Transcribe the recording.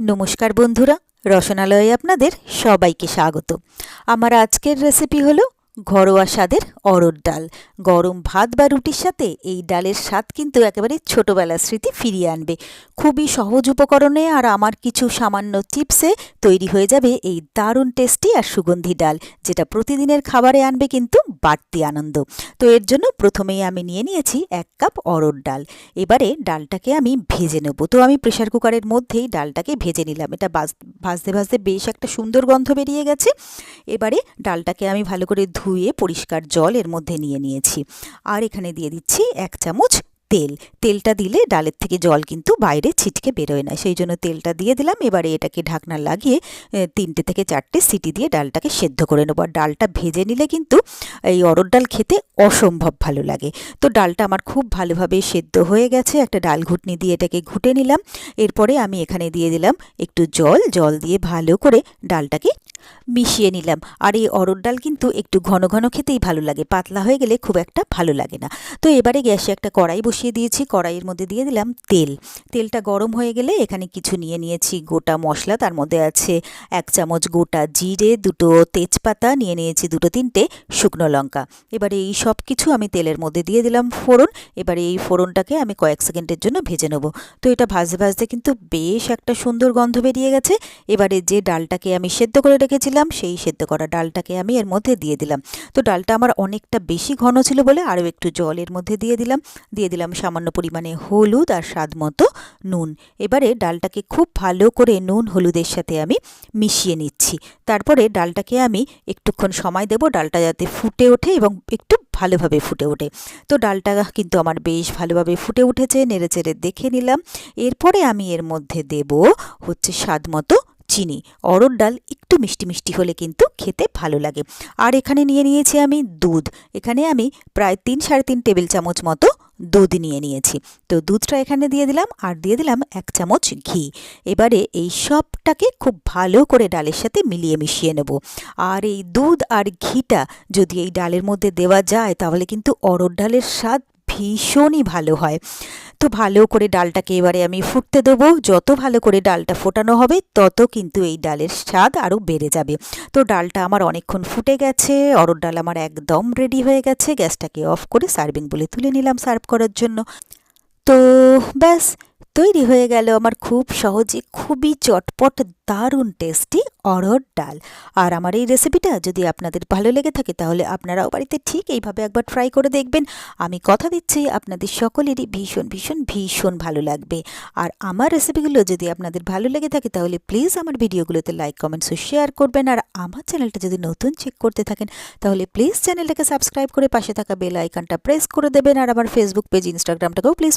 নমস্কার বন্ধুরা রসনালয়ে আপনাদের সবাইকে স্বাগত। আমার আজকের রেসিপি হলো ঘরোয়া স্বাদের অরড় ডাল। গরম ভাত বা রুটির সাথে এই ডালের স্বাদ কিন্তু একেবারে ছোটোবেলার স্মৃতি ফিরিয়ে আনবে। খুবই সহজ উপকরণে আর আমার কিছু সামান্য টিপসে তৈরি হয়ে যাবে এই দারুণ টেস্টি আর সুগন্ধি ডাল, যেটা প্রতিদিনের খাবারে আনবে কিন্তু বাড়তি আনন্দ। তো এর জন্য প্রথমেই আমি নিয়ে নিয়েছি এক কাপ অরড় ডাল। এবারে ডালটাকে আমি ভেজে নেব। তো আমি প্রেশার কুকারের মধ্যেই ডালটাকে ভেজে নিলাম। এটা ভাজতে ভাজতে বেশ একটা সুন্দর গন্ধ বেরিয়ে গেছে। এবারে ডালটাকে আমি ভালো করে ধুয়ে পরিষ্কার জল এর মধ্যে নিয়ে নিয়েছি। আর এখানে দিয়ে দিচ্ছি এক চামচ তেল। তেলটা দিলে ডালের থেকে জল কিন্তু বাইরে ছিটকে বেরোয় না। সেই জন্য তেলটা দিয়ে দিলাম। এবারে এটাকে ঢাকনা লাগিয়ে তিনটে থেকে চারটে সিটি দিয়ে ডালটাকে সেদ্ধ করে নেব। আর ডালটা ভেজে নিলে কিন্তু এই অরড় ডাল খেতে অসম্ভব ভালো লাগে। তো ডালটা আমার খুব ভালোভাবে সেদ্ধ হয়ে গেছে। একটা ডাল ঘুটনি দিয়ে এটাকে ঘুটে নিলাম। এরপরে আমি এখানে দিয়ে দিলাম একটু জল। জল দিয়ে ভালো করে ডালটাকে মিশিয়ে নিলাম। আর এই অরড় ডাল কিন্তু একটু ঘন ঘন খেতেই ভালো লাগে। পাতলা হয়ে গেলে খুব একটা ভালো লাগে না। তো এবারে গ্যাসে একটা কড়াই বসিয়ে দিয়েছি। কড়াইয়ের মধ্যে দিয়ে দিলাম তেল। তেলটা গরম হয়ে গেলে এখানে কিছু নিয়ে নিয়েছি। গোটা মশলা, তার মধ্যে আছে এক চামচ গোটা জিরে, দুটো তেজপাতা, নিয়ে নিয়েছি দুটো তিনটে শুকনো লঙ্কা। এবারে এই সব কিছু আমি তেলের মধ্যে দিয়ে দিলাম ফোড়ন। এবারে এই ফোড়নটাকে আমি কয়েক সেকেন্ডের জন্য ভেজে নেব। তো এটা ভাজতে ভাজতে কিন্তু বেশ একটা সুন্দর গন্ধ বেরিয়ে গেছে। এবারে যে ডালটাকে আমি সেদ্ধ করে রেখেছিলাম সেই সেদ্ধ করা ডালটাকে আমি এর মধ্যে দিয়ে দিলাম। তো ডালটা আমার অনেকটা বেশি ঘন ছিল বলে আরও একটু জল এর মধ্যে দিয়ে দিলাম। দিয়ে দিলাম সামান্য পরিমাণে হলুদ আর স্বাদ মতো নুন। এবারে ডালটাকে খুব ভালো করে নুন হলুদের সাথে আমি মিশিয়ে নিচ্ছি। তারপরে ডালটাকে আমি একটুক্ষণ সময় দেব, ডালটা যাতে ফুটে ওঠে এবং একটু ভালোভাবে ফুটে ওঠে। তো ডালটা কিন্তু আমার বেশ ভালোভাবে ফুটে উঠেছে, নেড়েচেড়ে দেখে নিলাম। এরপরে আমি এর মধ্যে দেব হচ্ছে স্বাদ মতো চিনি অরড় ডাল একটু মিষ্টি মিষ্টি হলে কিন্তু খেতে ভালো লাগে। আর এখানে নিয়ে নিয়েছি আমি দুধ। এখানে আমি প্রায় তিন সাড়ে তিন টেবিল চামচ মতো দুধ নিয়ে নিয়েছি। তো দুধটা এখানে দিয়ে দিলাম আর দিয়ে দিলাম এক চামচ ঘি। এবারে এই সবটাকে খুব ভালো করে ডালের সাথে মিলিয়ে মিশিয়ে নেব। আর এই দুধ আর ঘিটা যদি এই ডালের মধ্যে দেওয়া যায় তাহলে কিন্তু অরড় ডালের স্বাদ ভীষণই ভালো হয়। তো ভালো করে ডালটাকে এবারে আমি ফুটতে দেবো। যত ভালো করে ডালটা ফোটানো হবে, তত কিন্তু এই ডালের স্বাদ আরও বেড়ে যাবে। তো ডালটা আমার অনেকক্ষণ ফুটে গেছে, অরর ডাল আমার একদম রেডি হয়ে গেছে। গ্যাসটাকে অফ করে সার্ভিং বলে তুলে নিলাম সার্ভ করার জন্য। তো ব্যাস তৈরি হয়ে গেল আমার খুব সহজে, খুবই চটপট, দারুণ টেস্টি অরড় ডাল। আর আমার এই রেসিপিটা যদি আপনাদের ভালো লেগে থাকে, তাহলে আপনারাও বাড়িতে ঠিক এইভাবে একবার ট্রাই করে দেখবেন। আমি কথা দিচ্ছি আপনাদের সকলেরই ভীষণ ভীষণ ভীষণ ভালো লাগবে। আর আমার রেসিপিগুলো যদি আপনাদের ভালো লেগে থাকে, তাহলে প্লিজ আমার ভিডিওগুলোতে লাইক কমেন্টস ও শেয়ার করবেন। আর আমার চ্যানেলটা যদি নতুন চেক করতে থাকেন, তাহলে প্লিজ চ্যানেলটাকে সাবস্ক্রাইব করে পাশে থাকা বেল আইকনটা প্রেস করে দেবেন। আর আমার ফেসবুক পেজ ইনস্টাগ্রামটাকেও প্লিজ